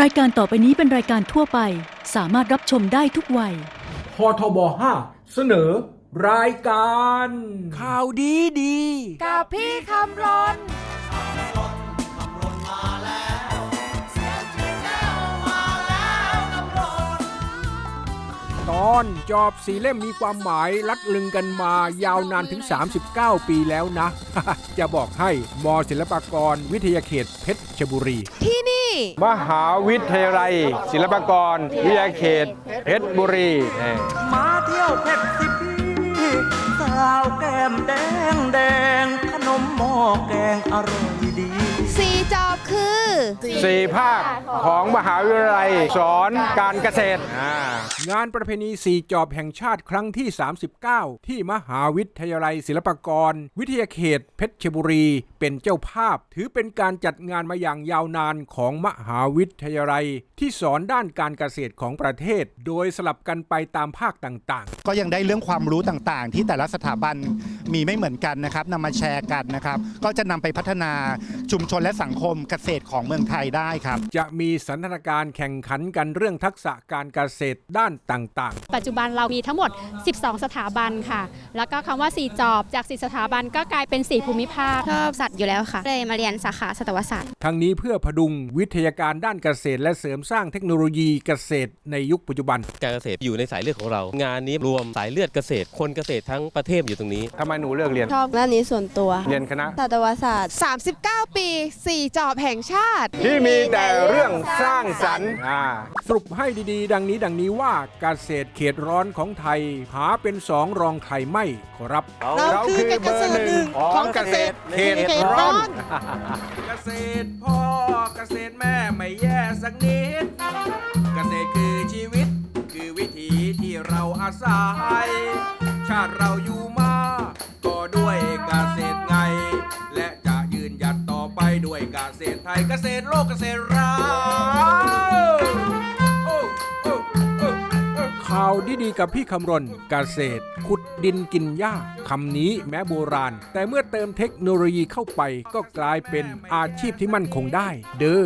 รายการต่อไปนี้เป็นรายการทั่วไป สามารถรับชมได้ทุกวัย พทบ5เสนอ รายการ ข่าวดีดี กับพี่คำรนตอนจอบสีเล่มมีความหมายลัดลึงกันมายาวนานถึง 39 ปีแล้วนะ จะบอกให้มศิลปากรวิทยาเขตเพชรบุรี ที่นี่ มหาวิทยาลัย ศิลปากร วิทยาเขตเพชรบุรีเอ่อมาเที่ยวเพชรสิพี่สาวแก้มแดงแดงขนมหม้อแกงอร่อยดี สีจอบคือ สี่ภาคของมหาวิทยาลัยสอนการเกษตรอ่างานประเพณีสี่จอบแห่งชาติครั้งที่ 39 ที่มหาวิทยาลัยศิลปากร วิทยาเขต เพชรบุรี เป็นเจ้าภาพ ถือเป็นการจัดงานมาอย่างยาวนานของมหาวิทยาลัย ที่สอนด้านการเกษตรของประเทศ โดยสลับกันไปตามภาคต่างๆ ก็ยังได้เรื่องความรู้ต่างๆ ที่แต่ละสถาบันมีไม่เหมือนกันนะครับนำมาแชร์กันนะครับ ก็จะนำไปพัฒนาชุมชนและสังคมเกษตรของเมืองไทยได้ครับ จะมีสันทนาการแข่งขันกันเรื่องทักษะการเกษตรด้านต่างปัจจุบันเรามีทั้งหมด 12 สถาบันค่ะ แล้วก็คำว่า 4 จอบจาก 4 สถาบันก็กลายเป็น 4 ภูมิภาค ชอบสัตว์อยู่แล้วค่ะ เลยมาเรียนสาขาสัตวศาสตร์ ๆ ทั้งนี้เพื่อพดุงวิทยาการด้านเกษตร และเสริมสร้างเทคโนโลยีเกษตรในยุคปัจจุบันการเกษตรอยู่ในสายเลือดของเรา งานนี้รวมสายเลือดเกษตร คนเกษตรทั้งประเทศอยู่ตรงนี้ ทำไมหนูเลือกเรียน ชอบด้านนี้ส่วนตัว เรียนคณะ สัตวศาสตร์ 39 ปีสีจอบแห่งชาติที่มีแต่เรื่องสร้างสรรค์อ่าสรุปให้ดีๆ ดังนี้ดังนี้ว่าเกษตรเขตร้อนของไทย หาเป็นสองรองใครไม่ขอรับ เราคือเบอร์หนึ่งของเกษตรเขตร้อน เกษตรพ่อเกษตรแม่ไม่แย่สักนิด เกษตรคือชีวิต คือวิถีที่เราอาศัย ชาติเราอยู่มา เกษตรโลกเกษตรเราโอ้โอ้โอ้โอ้ข่าวดีๆกับพี่คำรณเกษตร ขุดดินกินหญ้าคำนี้แม้โบราณ แต่เมื่อเติมเทคโนโลยีเข้าไปก็กลายเป็นอาชีพที่มั่นคงได้ เด้อ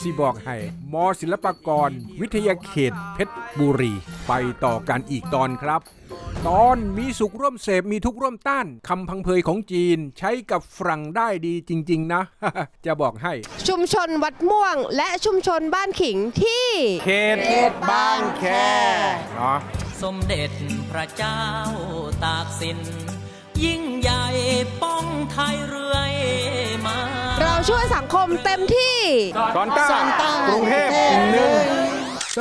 สิบอกให้มอศิลปากร วิทยาเขตเพชรบุรี ไปต่อกันอีกตอนครับ ตอนมีสุขร่วมเสพมีทุกข์ร่วมต้านคำพังเพยของจีน ใช้กับฝรั่งได้ดีจริง ๆ นะ จะบอกให้ ชุมชนวัดม่วง และชุมชนบ้านขิงที่เขตบางแคเนาะสมเด็จพระเจ้าตากสิน ยิ่งใหญ่ป้องไทยเรื่อยมา เราช่วยสังคมเต็มที่ สอนต้ากรุงเทพหนึ่งส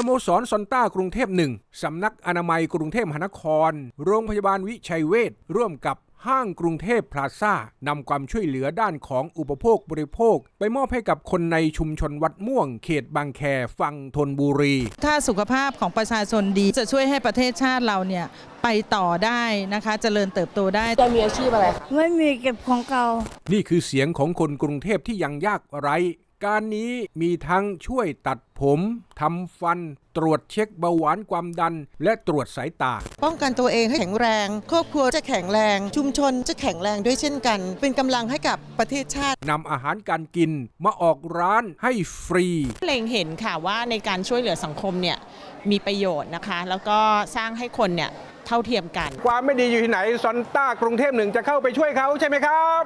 โมสรซอนต้ากรุงเทพหนึ่งสำนักอนามัยกรุงเทพมหานคร โรงพยาบาลวิชัยเวชร่วมกับห้างกรุงเทพพลาซ่านำความช่วยเหลือด้านของอุปโภคบริโภค ไปมอบให้กับคนในชุมชนวัดม่วง เขตบางแคฝั่งธนบุรี ถ้าสุขภาพของประชาชนดีจะช่วยให้ประเทศชาติเราเนี่ยไปต่อได้นะคะเจริญเติบโตได้ไม่มีเก็บของเก่านี่คือเสียงของคนกรุงเทพที่ยังยากไร้ การนี้มีทั้งช่วยตัดผมทำฟัน ตรวจเช็คเบาหวานความดัน และตรวจสายตา ป้องกันตัวเองให้แข็งแรง ครอบครัวจะแข็งแรง ชุมชนจะแข็งแรงด้วยเช่นกัน เป็นกำลังให้กับประเทศชาตินำอาหารการกินมาออกร้านให้ฟรีเล็งเห็นค่ะว่าในการช่วยเหลือสังคมเนี่ยมีประโยชน์นะคะ แล้วก็สร้างให้คนเนี่ย เท่าเทียมกัน ความไม่ดีอยู่ที่ไหนซอนต้ากรุงเทพหนึ่งจะเข้าไปช่วยเขาใช่ไหมครับ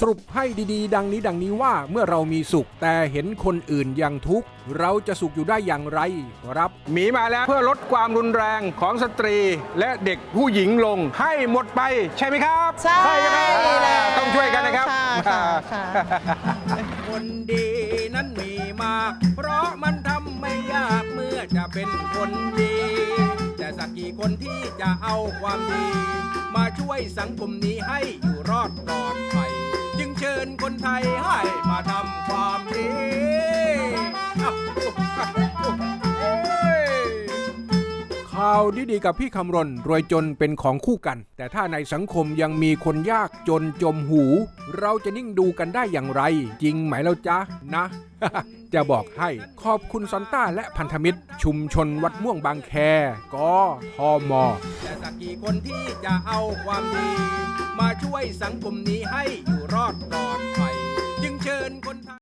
สรุปให้ดีๆ ดังนี้ดังนี้ว่าเมื่อเรามีสุขแต่เห็นคนอื่นยังทุกข์เราจะสุขอยู่ได้อย่างไรครับ หมีมาแล้วเพื่อลดความรุนแรงของสตรีและเด็กผู้หญิงลงให้หมดไปใช่ไหมครับใช่ไหมครับแล้วต้องช่วยกันนะครับค่ะค่ะค่ะคนดีนั้นมีมากเพราะมันทำไม่ ยากเมื่อจะเป็นคนดี แต่สักกี่คนที่จะเอาความดี มาช่วยสังคมนี้ให้อยู่รอดปลอดภัย จึงเชิญคนไทยให้มาทำความดีอ้าวโอ้ยข่าวดีๆกับพี่คำรณรวยจนเป็นของคู่กัน แต่ถ้าในสังคมยังมีคนยากจนจมหู เราจะนิ่งดูกันได้อย่างไร จริงไหมแล้วจ๊ะนะ จะบอกให้ขอบคุณซอนต้าและพันธมิตร ชุมชนวัดม่วงบางแคกอทอมอและสักกี่คนที่จะเอาความดี มาช่วยสังคมนี้ให้อยู่รอดปลอดภัยจึงเชิญคนไทย